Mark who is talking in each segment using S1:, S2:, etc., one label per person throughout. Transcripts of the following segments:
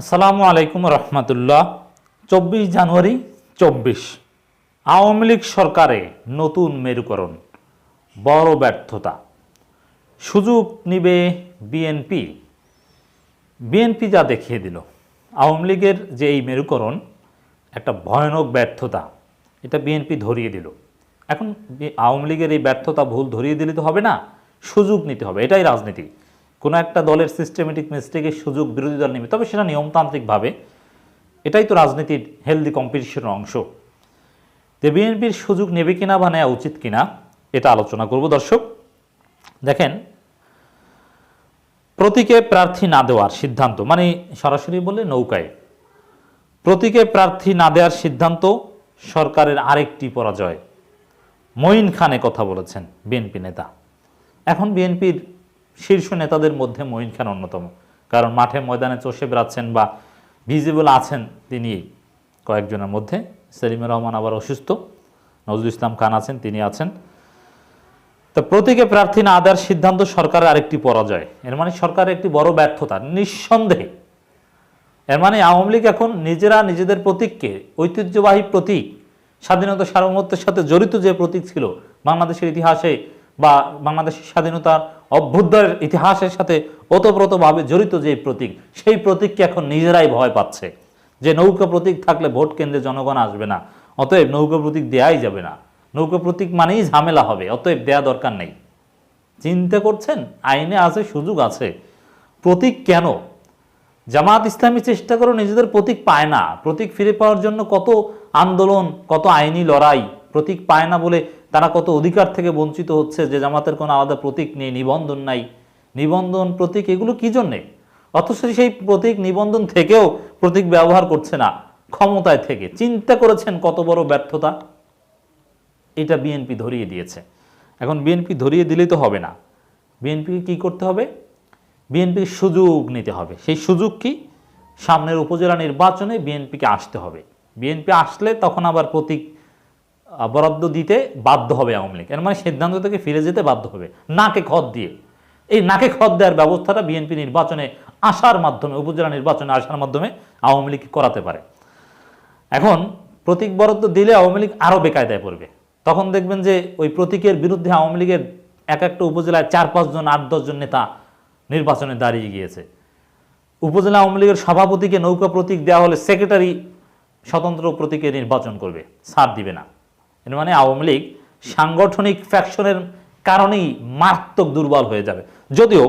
S1: আসসালামু আলাইকুম রহমতুল্লাহ। চব্বিশ জানুয়ারি, চব্বিশ। আওয়ামী লীগ সরকারে নতুন মেরুকরণ, বড় ব্যর্থতা। সুযোগ নিবে বিএনপি। বিএনপি যা দেখিয়ে দিল, আওয়ামী লীগের যে এই মেরুকরণ, একটা ভয়ানক ব্যর্থতা, এটা বিএনপি ধরিয়ে দিল। এখন আওয়ামী লীগের এই ব্যর্থতা ভুল ধরিয়ে দিলে তো হবে না, সুযোগ নিতে হবে, এটাই রাজনীতি। কোনো একটা দলের সিস্টেমেটিক মিস্টেকের সুযোগ বিরোধী দল নেবে, তবে সেটা নিয়মতান্ত্রিকভাবে। এটাই তো রাজনীতির হেলদি কম্পিটিশনের অংশ। তো বিএনপির সুযোগ নেবে কিনা বা নেওয়া উচিত কিনা, এটা আলোচনা করব দর্শক। দেখেন, প্রতীকে প্রার্থী না দেওয়ার সিদ্ধান্ত মানে সরাসরি বলে নৌকায়। প্রতীকে প্রার্থী না দেওয়ার সিদ্ধান্ত সরকারের আরেকটি পরাজয়। মঈন খানে কথা বলেছেন বিএনপি নেতা। এখন বিএনপির শীর্ষ নেতাদের মধ্যে মঈন খান অন্যতম। কারণ মাঠে ময়দানে চষে বেড়াচ্ছেন বা ভিজিবল আছেন তিনি কয়েকজনের মধ্যে। সেলিমুর রহমান আবার অসুস্থ। নজরুল ইসলাম খান আছেন, তিনি আছেন। তো প্রতীকে প্রার্থী না দেওয়ার সিদ্ধান্ত সরকারের আরেকটি পরাজয়। এর মানে সরকারের একটি বড় ব্যর্থতা, নিঃসন্দেহে। এর মানে আওয়ামী লীগ এখন নিজেরা নিজেদের প্রতীককে, ঐতিহ্যবাহী প্রতীক, স্বাধীনতা সার্বভৌমত্বের সাথে জড়িত যে প্রতীক ছিল বাংলাদেশের ইতিহাসে বা বাংলাদেশের স্বাধীনতার অভ্যুদয়ের ইতিহাসের সাথে ওতপ্রোতভাবে জড়িত যে প্রতীক, সেই প্রতীককে এখন নিজেরাই ভয় পাচ্ছে। যে নৌকা প্রতীক থাকলে ভোট কেন্দ্রে জনগণ আসবে না, অতএব নৌকা প্রতীক দেয়াই যাবে না। নৌকা প্রতীক মানেই ঝামেলা হবে, অতএব দেয়া দরকার নেই। চিন্তা করছেন? আইনে আছে, সুযোগ আছে। প্রতীক কেন? জামাত ইসলামী চেষ্টা করে নিজেদের প্রতীক পায় না। প্রতীক ফিরে পাওয়ার জন্য কত আন্দোলন, কত আইনি লড়াই প্রতীক পায় না বলে তারা কত অধিকার থেকে বঞ্চিত হচ্ছে যে জামাতের কোনো আলাদা প্রতীক নেই, নিবন্ধন নাই। নিবন্ধন প্রতীক এগুলো কি জন্যে? অথচ সেই প্রতীক নিবন্ধন থেকেও প্রতীক ব্যবহার করছে না, ক্ষমতায় থেকে। চিন্তা করেছেন কত বড় ব্যর্থতা? এটা বিএনপি ধরিয়ে দিয়েছে। এখন বিএনপি ধরিয়ে দিলেই তো হবে না। বিএনপিকে কি করতে হবে? বিএনপির সুযোগ নিতে হবে। সেই সুযোগ কি? সামনের উপজেলা নির্বাচনে বিএনপিকে আসতে হবে। বিএনপি আসলে তখন আবার প্রতীক বরাদ্দ দিতে বাধ্য হবে আওয়ামী লীগ। এর মানে সিদ্ধান্ত থেকে ফিরে যেতে বাধ্য হবে। নাকে খত দিয়ে। এই নাকে খত দেওয়ার ব্যবস্থাটা বিএনপি নির্বাচনে আসার মাধ্যমে, উপজেলা নির্বাচনে আসার মাধ্যমে আওয়ামী লীগ করাতে পারে। এখন প্রতীক বরাদ্দ দিলে আওয়ামী লীগ আরও বেকায়দায় পড়বে। তখন দেখবেন যে ওই প্রতীকের বিরুদ্ধে আওয়ামী লীগের এক একটা উপজেলায় চার পাঁচজন আট দশজন নেতা নির্বাচনে দাঁড়িয়ে গিয়েছে। উপজেলা আওয়ামী লীগের সভাপতিকে নৌকা প্রতীক দেওয়া হলে সেক্রেটারি স্বতন্ত্র প্রতীকে নির্বাচন করবে। ছাড় দিবে না। এর মানে আওয়ামী লীগ সাংগঠনিক ফ্যাকশনের কারণেই মারাত্মক দুর্বল হয়ে যাবে। যদিও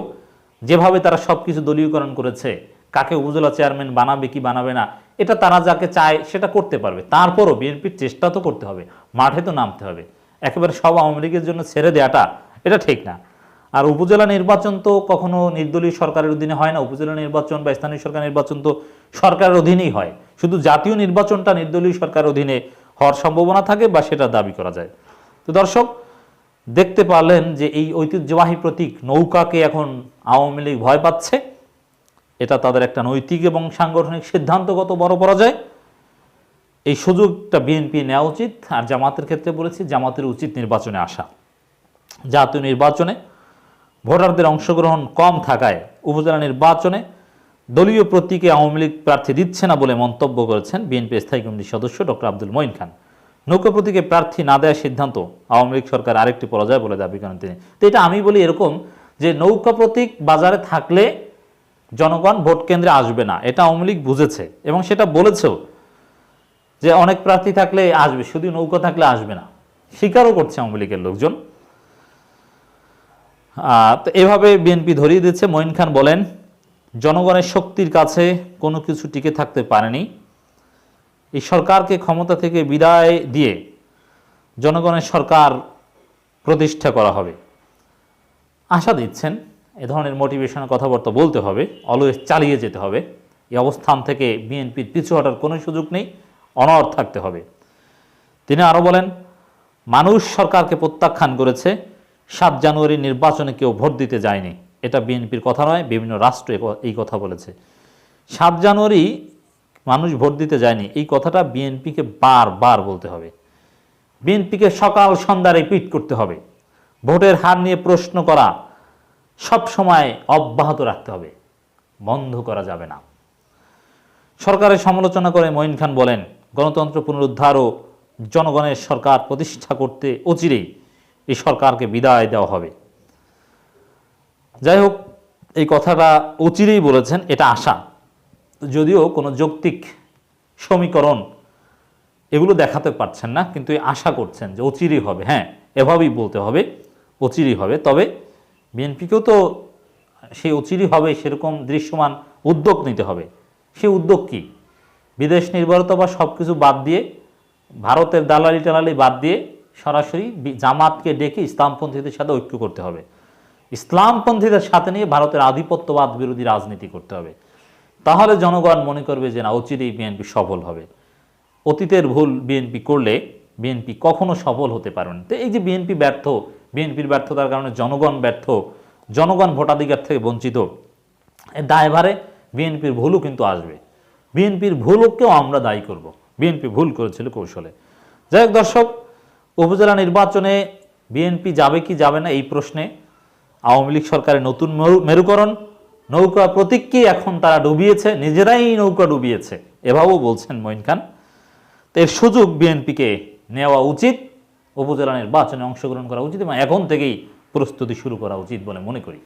S1: যেভাবে তারা সব কিছু দলীয়করণ করেছে, কাকে উপজেলা চেয়ারম্যান বানাবে, কি বানাবে না, এটা তারা যাকে চায় সেটা করতে পারবে। তারপরও বিএনপির চেষ্টা তো করতে হবে, মাঠে তো নামতে হবে। একেবারে সব আওয়ামী লীগের জন্য ছেড়ে দেওয়াটা এটা ঠিক না। আর উপজেলা নির্বাচন তো কখনো নির্দলীয় সরকারের অধীনে হয় না, উপজেলা নির্বাচন বা স্থানীয় সরকার নির্বাচন তো সরকারের অধীনেই হয়। শুধু জাতীয় নির্বাচনটা নির্দলীয় সরকারের অধীনে হওয়ার সম্ভাবনা থাকে বা সেটা দাবি করা যায়। তো দর্শক, দেখতে পারলেন যে এই ঐতিহ্যবাহী প্রতীক নৌকাকে এখন আওয়ামী লীগ ভয় পাচ্ছে। এটা তাদের একটা নৈতিক এবং সাংগঠনিক সিদ্ধান্তগত বড় পরাজয়। এই সুযোগটা বিএনপি নেওয়া উচিত আর জামাতের ক্ষেত্রে বলেছি, জামাতের উচিত নির্বাচনে আসা। জাতীয় নির্বাচনে ভোটারদের অংশগ্রহণ কম থাকায় উপজেলা নির্বাচনে দলীয় প্রতীকে আওয়ামী লীগ প্রার্থী দিচ্ছে না বলে মন্তব্য করেছেন বিএনপি স্থায়ী কমিটির সদস্য ডক্টর আব্দুল মঈন খান। নৌকা প্রতীকে প্রার্থী না দেওয়ার সিদ্ধান্ত আওয়ামী লীগ সরকার আরেকটি পরাজয় বলে দাবি করেন তিনি। তো এটা আমি বলি এরকম যে নৌকা প্রতীক বাজারে থাকলে জনগণ ভোট কেন্দ্রে আসবে না, এটা আওয়ামী লীগ বুঝেছে এবং সেটা বলেছেও যে অনেক প্রার্থী থাকলে আসবে, শুধু নৌকা থাকলে আসবে না, স্বীকারও করছে আওয়ামী লীগের লোকজন। তো এভাবে বিএনপি ধরিয়ে দিচ্ছে। মঈন খান বলেন জনগণের শক্তির কাছে কোনো কিছু টিকে থাকতে পারেনি। এই সরকারকে ক্ষমতা থেকে বিদায় দিয়ে জনগণের সরকার প্রতিষ্ঠা করা হবে। আশা দিচ্ছেন এ ধরনের মোটিভেশনের কথাবার্তা বলতে হবে অলওয়েজ চালিয়ে যেতে হবে। এই অবস্থান থেকে বিএনপির পিছু হটার কোনো সুযোগ নেই, অনড় থাকতে হবে। তিনি আরও বলেন, মানুষ সরকারকে প্রত্যাখ্যান করেছে, সাত জানুয়ারি নির্বাচনে কেউ ভোট দিতে যায়নি। এটা বিএনপির কথা নয়, বিভিন্ন রাষ্ট্র এই কথা বলেছে। সাত জানুয়ারি মানুষ ভোট দিতে যায়নি, এই কথাটা বিএনপিকে বারবার বলতে হবে। বিএনপিকে সকাল সন্ধ্যায় রিপিট করতে হবে। ভোটের হার নিয়ে প্রশ্ন করা সব সময় অব্যাহত রাখতে হবে। বন্ধ করা যাবে না। সরকারের সমালোচনা করে মঈন খান বলেন, গণতন্ত্র পুনরুদ্ধার ও জনগণের সরকার প্রতিষ্ঠা করতে অচিরেই এই সরকারকে বিদায় দেওয়া হবে। যাই হোক এই কথাটা অচিরেই বলেছেন, এটা আশা। যদিও কোনো যৌক্তিক সমীকরণ এগুলো দেখাতে পারছেন না, কিন্তু আশা করছেন যে অচিরেই হবে। হ্যাঁ এভাবেই বলতে হবে, অচিরেই হবে। তবে বিএনপিকেও তো সেই অচিরই হবে, সেরকম দৃশ্যমান উদ্যোগ নিতে হবে। সেই উদ্যোগ কি? বিদেশ নির্ভরতা বা সব কিছু বাদ দিয়ে, ভারতের দালালি টালালি বাদ দিয়ে সরাসরি জামাতকে ডেকে ইসলামপন্থীদের সাথে ঐক্য করতে হবে। ইসলামপন্থীদের সাথে নিয়ে ভারতের আধিপত্যবাদ বিরোধী রাজনীতি করতে হবে। তাহলে জনগণ মনে করবে যে না অচিরেই বিএনপি সফল হবে। অতীতের ভুল বিএনপি করলে বিএনপি কখনো সফল হতে পারবে না। তো এই যে বিএনপি ব্যর্থ, বিএনপির ব্যর্থতার কারণে জনগণ ব্যর্থ, জনগণ ভোটাধিকার থেকে বঞ্চিত এর দায়ভারে বিএনপির ভুলও কিন্তু আসবে। বিএনপির ভুলকেও আমরা দায়ী করব। বিএনপি ভুল করেছিল কৌশলে। যাই হোক দর্শক, উপজেলা নির্বাচনে বিএনপি যাবে কি যাবে না এই প্রশ্নে আওয়ামী লীগ সরকারের নতুন মেরু- মেরুকরণ, নৌকা প্রতীককে এখন তারা ডুবিয়েছে, নিজেরাই নৌকা ডুবিয়েছে, এভাবেও বলছেন মঈন খান। তো এর সুযোগ বিএনপিকে নেওয়া উচিত, উপজেলা নির্বাচনে অংশগ্রহণ করা উচিত এবং এখন থেকেই প্রস্তুতি শুরু করা উচিত বলে মনে করি।